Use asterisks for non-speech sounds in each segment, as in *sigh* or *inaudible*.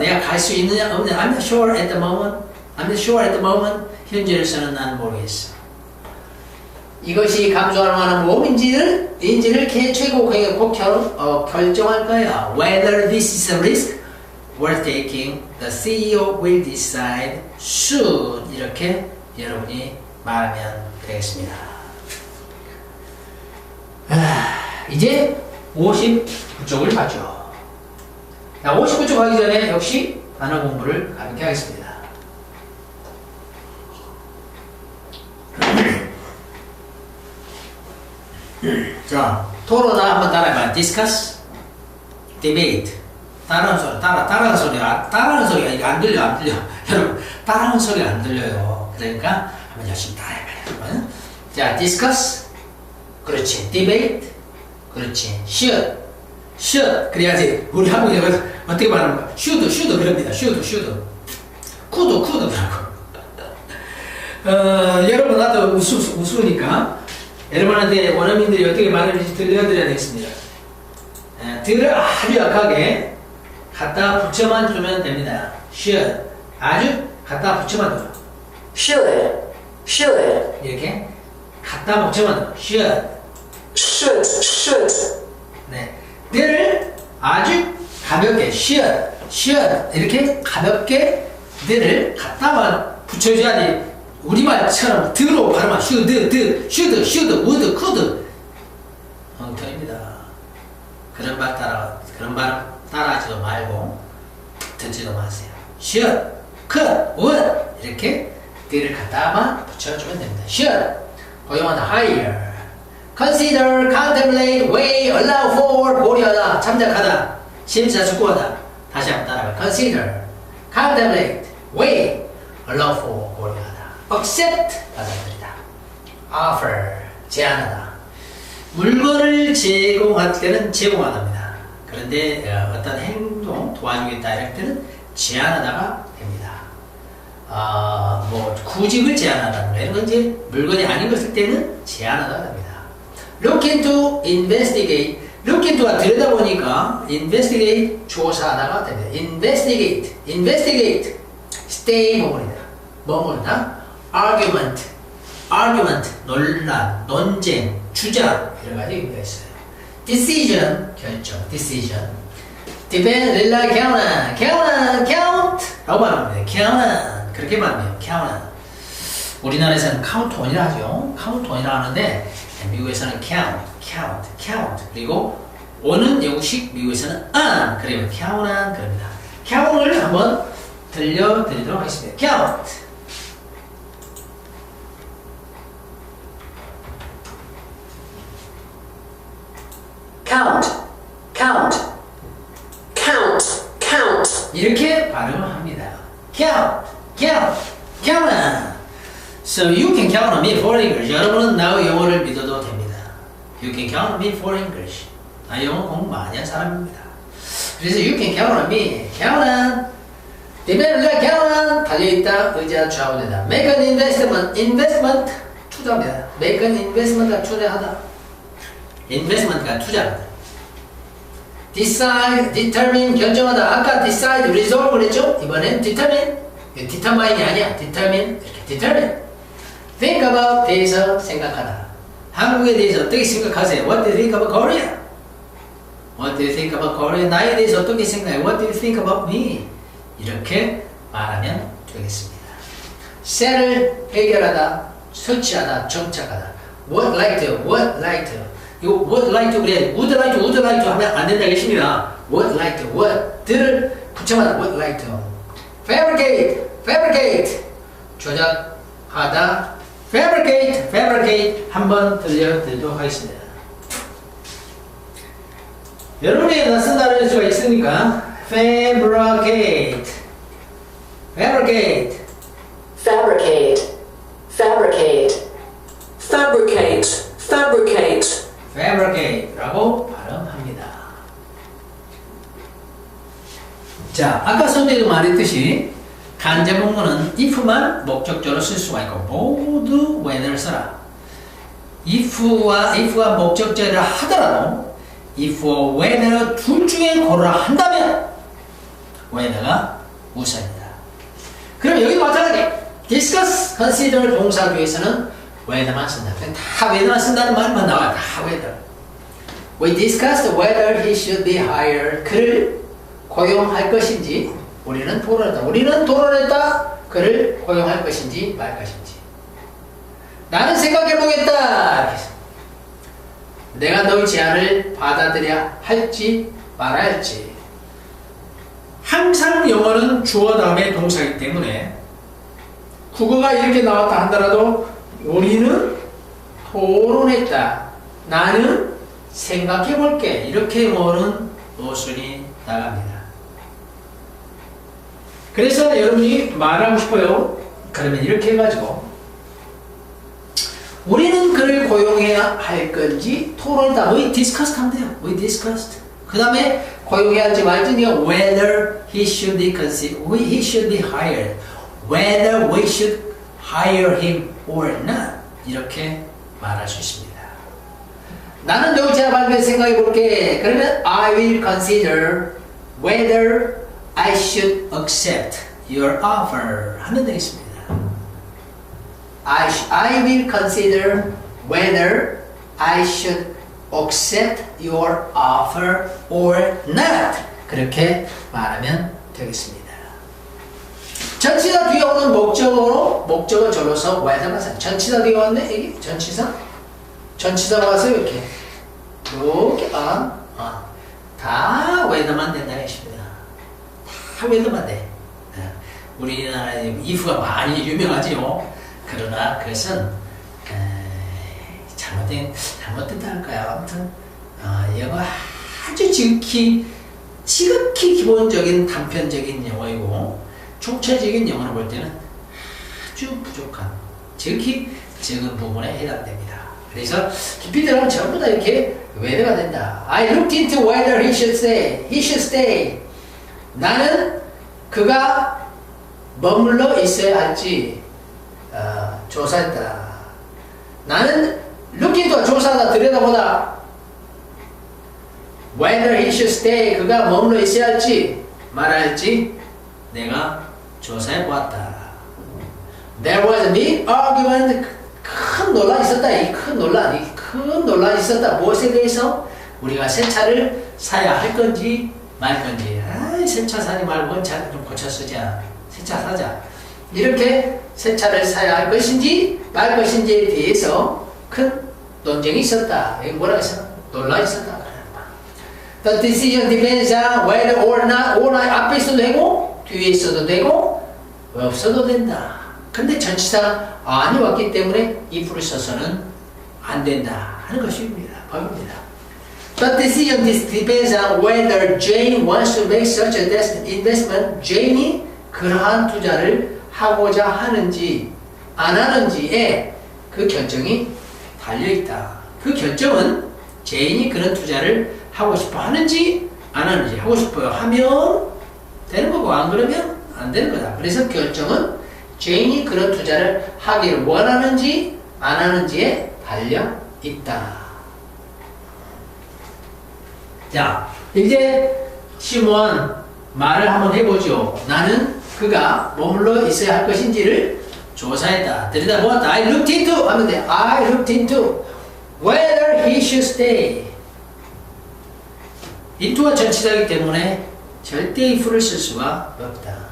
내가 갈 수 있느냐 없느냐 I'm not sure at the moment. I'm not sure at the moment. 현재로서는 난 모르겠어. 이것이 감소할 만한 몸인지를 인지를 개- 최고의 곡처럼 어, 결정할 거야. Whether this is a risk worth taking, the CEO will decide soon. 이렇게 여러분이 말하면 되겠습니다. 아, 이제 59쪽을 봤죠. 자, 59쪽 하기 전에 역시 단어 공부를 가볍게 하겠습니다. 자, 토론을 한번 따라해봐. discuss, debate. 따라하는 소리, 따라, 따라하는 소리가, 따라하는 소리가 이게 안 들려, 안 들려. *laughs* 여러분, 따라하는 소리가 안 들려요. 그러니까 한번 열심히 따라해봐요. 자, discuss. 그렇지. debate. 그렇지. should. Should. 그래야지. 우리 한국에 어떻게 말하는 거야? should, should 그럽니다. should, should. could, could 그러고. 어, 여러분, 나도 우수, 우수니까. 여러분한테 원어민들이 어떻게 말하는지 들려드려야 되겠습니다. 에, 들을 아주 약하게 갖다 붙여만 주면 됩니다. should. 아주 갖다 붙여만 줘. should, should, 이렇게 갖다 붙여만 줘. should. should, 아주 가볍게 should, should 이렇게 가볍게 들을 갖다만 붙여줘야지 우리말처럼 드로 발음하 should, 드, should, should, would, could 엉터입니다. 그런 말 따라 그런 발음 따라하지도 말고 듣지도 마세요. could, would 이렇게 들을 갖다만 붙여주면 됩니다. should 고용하다 hire consider, contemplate, weigh, allow for, 고려하다, 참작하다, 심사숙고하다. 다시 한번 따라가. consider, contemplate, weigh, allow for, 고려하다. accept, 받아들이다. offer, 제안하다. 물건을 제공할 때는 제공하답니다. 그런데 어, 어떤 행동 도와주겠다 이럴 때는 제안하다가 됩니다. 아, 뭐 구직을 제안하다는 거 이런 건 이제 물건이 아닌 것일 때는 제안하다가 됩니다. Look into, investigate. look into가 들여다보니까 investigate 조사하다가 됩니다. investigate, investigate. stay 머무르다. 머무르다. argument, argument 논란, 논쟁, 주장 여러 가지 의미가 있어요. decision 결정, decision. depend, rely, count on, count on, count 라고 말합니다. count on 그렇게 말합니다. count on. 우리나라에서는 on이라 하죠. on이라 하는데 미국에서는 count, count, count 그리고 on은 영국식, 미국에서는 on 그리고 count on 그럽니다. count을 한번 들려드리도록 하겠습니다. count, count, count, count, 이렇게 발음을 합니다. count, count, count on. So you can count on me for English. 여러분은 나의 영어를 믿어도 됩니다. You can count on me for English. 나 영어 공부 많이 한 사람입니다. 그래서 you can count on me. count on. 디벨레 count on. 달려있다. 의자 좌우되다. make an investment. investment. 투자입니다. make an investment가 투자하다. investment가 투자합니다. decide, determine, 결정하다. 아까 decide, resolve 그랬죠? 이번엔 determine. determine이 아니야. determine. 이렇게 determine. Think about 대해서 생각하다. 한국에 대해서 어떻게 생각하세요? What do you think about Korea? What do you think about Korea? 나에 대해서 어떻게 생각해? What do you think about me? 이렇게 말하면 되겠습니다. 셀을 해결하다, 설치하다, 정착하다. What like to, what like to. 이거 what like to 그래. would like to, would like to 하면 안 된다겠습니다. What like to, what들을 붙여마다 what like to. Fabricate, fabricate. 조작하다. Fabricate, fabricate. 한번 들려드리도록 하겠습니다. 여러분이 낯선 단어일 수가 있으니까 fabricate, fabricate. fabricate, fabricate, fabricate, fabricate, fabricate라고 발음합니다. 자, 아까 선배도 말했듯이 간접문구는 if만 목적조로 쓸 수가 있고 모두 when을 써라. if와 if가 목적절이라 하더라도 if or when을 둘 중에 고르라 한다면 whether가 우선이다. 그럼 여기도 마찬가지. discuss, consider 동사 중에서는 whether만 쓴다. 다 whether만 쓴다는 말만 나와요. 다 whether. We discussed whether he should be hired. 그를 고용할 것인지 우리는 토론했다. 우리는 토론했다. 그를 고용할 것인지 말 것인지. 나는 생각해보겠다. 내가 너의 제안을 받아들여야 할지 말아야 할지. 항상 영어는 주어 다음에 동사이기 때문에 국어가 이렇게 나왔다 하더라도 우리는 토론했다. 나는 생각해볼게. 이렇게 모는 노순이 나갑니다. 그래서 여러분이 말하고 싶어요. 그러면 이렇게 해가지고 우리는 그를 고용해야 할 건지 토론다. We discussed 돼요. We discussed. 그 다음에 고용해야 할지 말지 네가 whether he should be considered, he should be hired, whether we should hire him or not 이렇게 말할 수 있습니다. 나는 여기 제가 발표 생각해 볼게. 그러면 I will consider whether I should accept your offer 하면 되겠습니다. I, I will consider whether I should accept your offer or not. 그렇게 말하면 되겠습니다. 전치사 뒤에 오는 목적어 절로서 whether만 써. 전치사 뒤에 왔네? 이게 전치사? 전치사가 와서 이렇게 이렇게 on, on. 다 whether만 된다는 것입니다. 다 whether만 돼. 네. 우리나라에 if가 많이 유명하지요. 그러나 그것은 에, 잘못된 잘못됐다 할까요? 아무튼 어, 영어 아주 지극히 지극히 기본적인 단편적인 영어이고 총체적인 영어를 볼 때는 아주 부족한 지극히 적은 부분에 해당됩니다. 그래서 깊이 들어가면 전부 다 이렇게 외래가 된다. I looked into whether he should stay. He should stay. 나는 그가 머물러 있어야 할지 어, 조사했다. 나는 into 조사하다 들여다보다 whether he should stay 그가 머물러 있어야 할지 말할지 내가 조사해 보았다. There was a big argument. 큰 논란이 있었다. 이 큰 논란, 이 큰 논란이 있었다. 무엇에 대해서? 우리가 새 차를 사야 할 건지 말 건지. 아, 새차 사지 말고 차좀 고쳐 쓰자. 새차 사자. 이렇게 새 차를 사야 할 것인지 말 것인지에 대해서 큰 논쟁이 있었다. 뭐라 했어? 논란이 있었다. The decision depends on whether or not, or not 앞에 있어도 되고 뒤에 있어도 되고 없어도 된다. 근데 전치사 안이 왔기 때문에 if를 써서는 안 된다 하는 것입니다. 법입니다. The decision depends on whether Jane wants to make such a investment. Jane이 그러한 투자를 하고자 하는지 안 하는지에 그 결정이 달려 있다. 그 결정은 제인이 그런 투자를 하고 싶어 하는지 안 하는지 하고 싶어요 하면 되는 거고 안 그러면 안 되는 거다. 그래서 결정은 제인이 그런 투자를 하기를 원하는지 안 하는지에 달려 있다. 자, 이제 시몬 말을 한번 해보죠. 나는 그가 머물러 있어야 할 것인지를 조사했다. 들여다보았다. I looked into 하면 돼. I looked into whether he should stay. into가 전치사이기 때문에 절대 if를 쓸 수가 없다.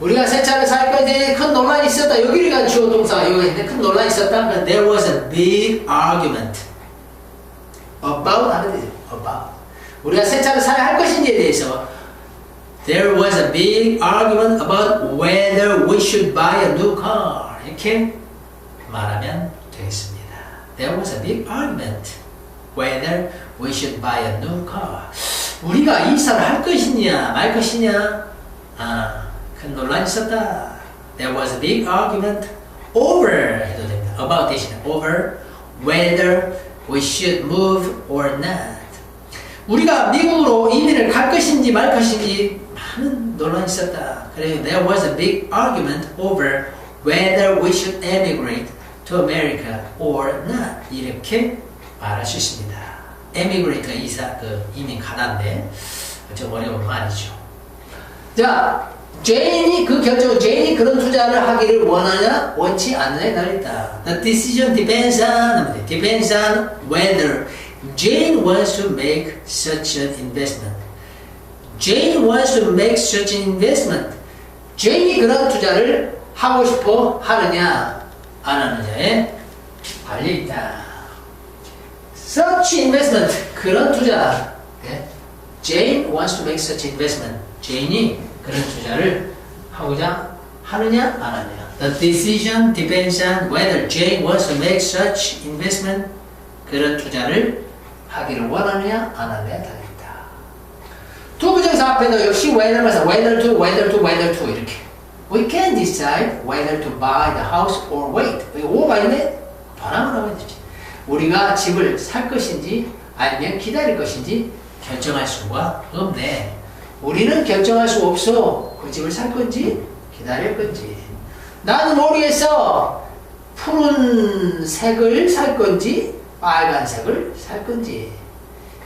우리가 새 차를 살 건데 큰 논란이 있었다. 여기가 주어 동사가 여기 있는데 큰 논란이 있었다. There was a big argument about about. 우리가 새 차를 사야 할 것인지에 대해서 There was a big argument about whether we should buy a new car. 이렇게 말하면 되겠습니다. There was a big argument whether we should buy a new car. 우리가 이사를 할 것이냐 말 것이냐 아, 큰 논란이 있었다. There was a big argument over 해도 됩니다. about 대신에 over whether we should move or not. 우리가 미국으로 이민을 갈 것인지 말 것인지 많은 논란이 있었다. 그래서 there was a big argument over whether we should emigrate to America or not. 이렇게 말할 수 있습니다. emigrate가 이사 그 이민 가다인데 좀 어려운 말이죠. 자, 제인이 그 결정, 제인이 그런 투자를 하기를 원하냐, 원치 않느냐에 달려있다. The decision depends on, depends on whether Jane wants to make such an investment. Jane wants to make such an investment. 제인이 그런 투자를 하고 싶어 하느냐, 안 하느냐에 달려있다. Such investment, 그런 투자. 예? Jane wants to make such investment. 제인이 그런 투자를 하고자 하느냐, 안 하느냐. The decision depends on whether Jane wants to make such investment. 그런 투자를 하기를 원하느냐, 안 하느냐에 달려있다. 두 부정사 앞에도 역시 whether면서 whether to, whether to, whether to 이렇게. We can decide whether to buy the house or wait. 여기 오가 있네? 바람을 하면 되지. 우리가 집을 살 것인지 아니면 기다릴 것인지 결정할 수가 없네. 우리는 결정할 수 없어. 그 집을 살 건지 기다릴 건지. 나는 모르겠어. 푸른 색을 살 건지 빨간색을 살 건지.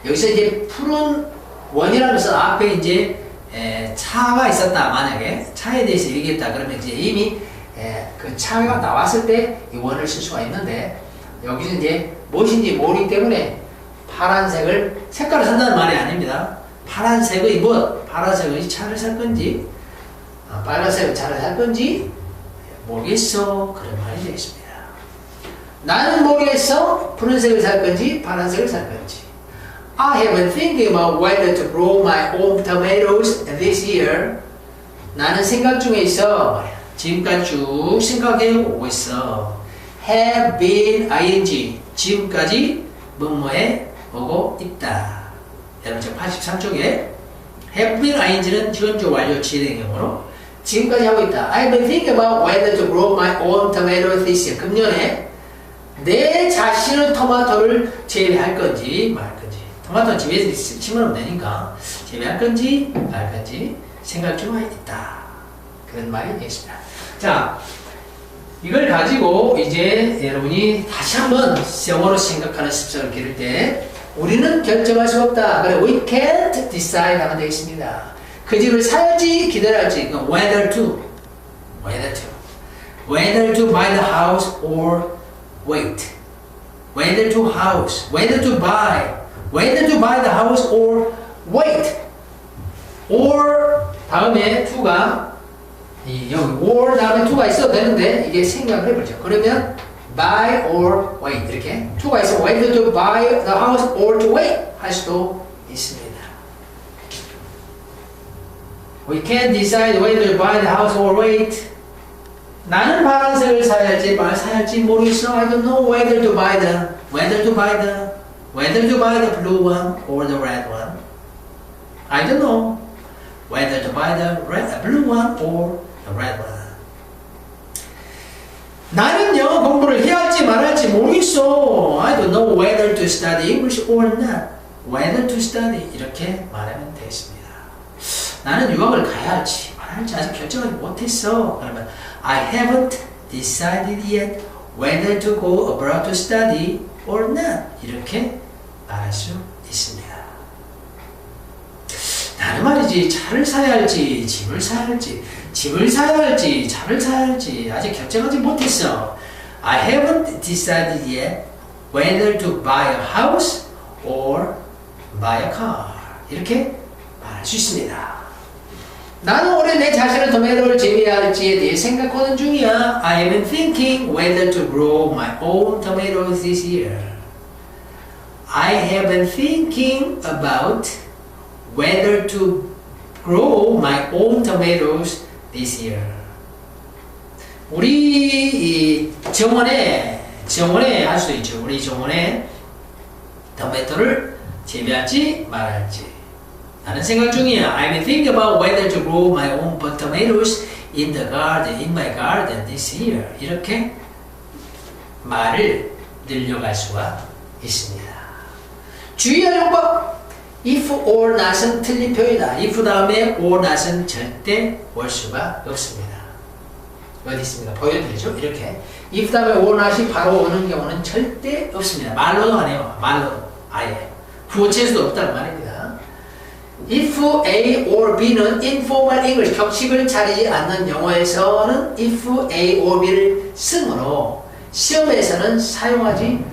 여기서 이제 푸른 원이라면서 앞에 이제 에, 차가 있었다 만약에 차에 대해서 얘기했다 그러면 이제 이미 에, 그 차가 나왔을 때 이 원을 쓸 수가 있는데 여기서 이제 무엇인지 모르기 때문에 파란색을 색깔을 산다는 말이 아닙니다. 파란색의 무엇? 파란색의 차를 살 건지 아, 빨간색의 차를 살 건지 모르겠어 그런 말이 되겠습니다. 나는 모르겠어 푸른색을 살 건지 파란색을 살 건지 I have been thinking about whether to grow my own tomatoes this year. 나는 생각 중에 있어. 지금까지 쭉 생각해 오고 있어. have been ing. 지금까지 뭐뭐해 오고 있다. 여러분 저 83쪽에 have been ing는 현재 완료 진행형으로 지금까지 하고 있다. I've been thinking about whether to grow my own tomatoes this year. 금년에 내 자신의 토마토를 재배할 건지 말 건지. 토마토는 집에서 심으면 되니까 재배할 건지 말 건지 생각 중 있다. 그런 말이 되겠습니다. 자, 이걸 가지고 이제 여러분이 다시 한번 영어로 생각하는 습성을 기를 때 우리는 결정할 수 없다. 그래, we can't decide 하면 되겠습니다. 그 집을 살지 기다릴지, 그 whether to, whether to, whether to buy the house or wait, whether to house, whether to buy, whether to buy the house or wait, or 다음에 to가 이 여기 or 다음에 to가 있어도 되는데 이게 생각을 해보죠. 그러면 buy or wait 이렇게 to가 있어 whether to buy the house or to wait 할 수도 있습니다. We can't decide whether to buy the house or wait. 나는 파란색을 사야 할지 말 사야 할지 모르겠어. I don't know whether to buy the whether to buy the whether to buy the blue one or the red one. I don't know whether to buy the red, the blue one or the red one. 나는 영어 공부를 해야 할지 말할지 모르겠어. I don't know whether to study English or not. Whether to study 이렇게 말하면 되겠습니다. 나는 유학을 가야 할지 아직 결정하지 못했어. 그러면 I haven't decided yet whether to go abroad to study or not. 이렇게 말할 수 있습니다. 나는 말이지 차를 사야 할지 집을 사야 할지 집을 사야 할지 차를 사야 할지 아직 결정하지 못했어. I haven't decided yet whether to buy a house or buy a car. 이렇게 말할 수 있습니다. 나는 올해 내 자신의 토마토를 재배할지에 대해 생각하는 중이야. I am thinking whether to grow my own tomatoes this year. I have been thinking about whether to grow my own tomatoes this year. 우리 이 정원에 정원에 할 수 있죠. 우리 정원에 토마토를 재배할지 말할지. 나는 생각 중이야. I've thinking about whether to grow my own tomatoes in the garden, in my garden this year. 이렇게 말을 늘려갈 수가 있습니다. 주의할 용법. if or not은 틀린 표현이다. if 다음에 or not은 절대 올 수가 없습니다. 어디 있습니까? 보여드리죠? 이렇게. if 다음에 or not이 바로 오는 경우는 절대 없습니다. 말로도 안 해요. 말로 아예. 구어체에서도 없다는 말입니다. If A or B는 informal English 격식을 차리지 않는 영어에서는 if A or B를 쓰므로 시험에서는 사용하지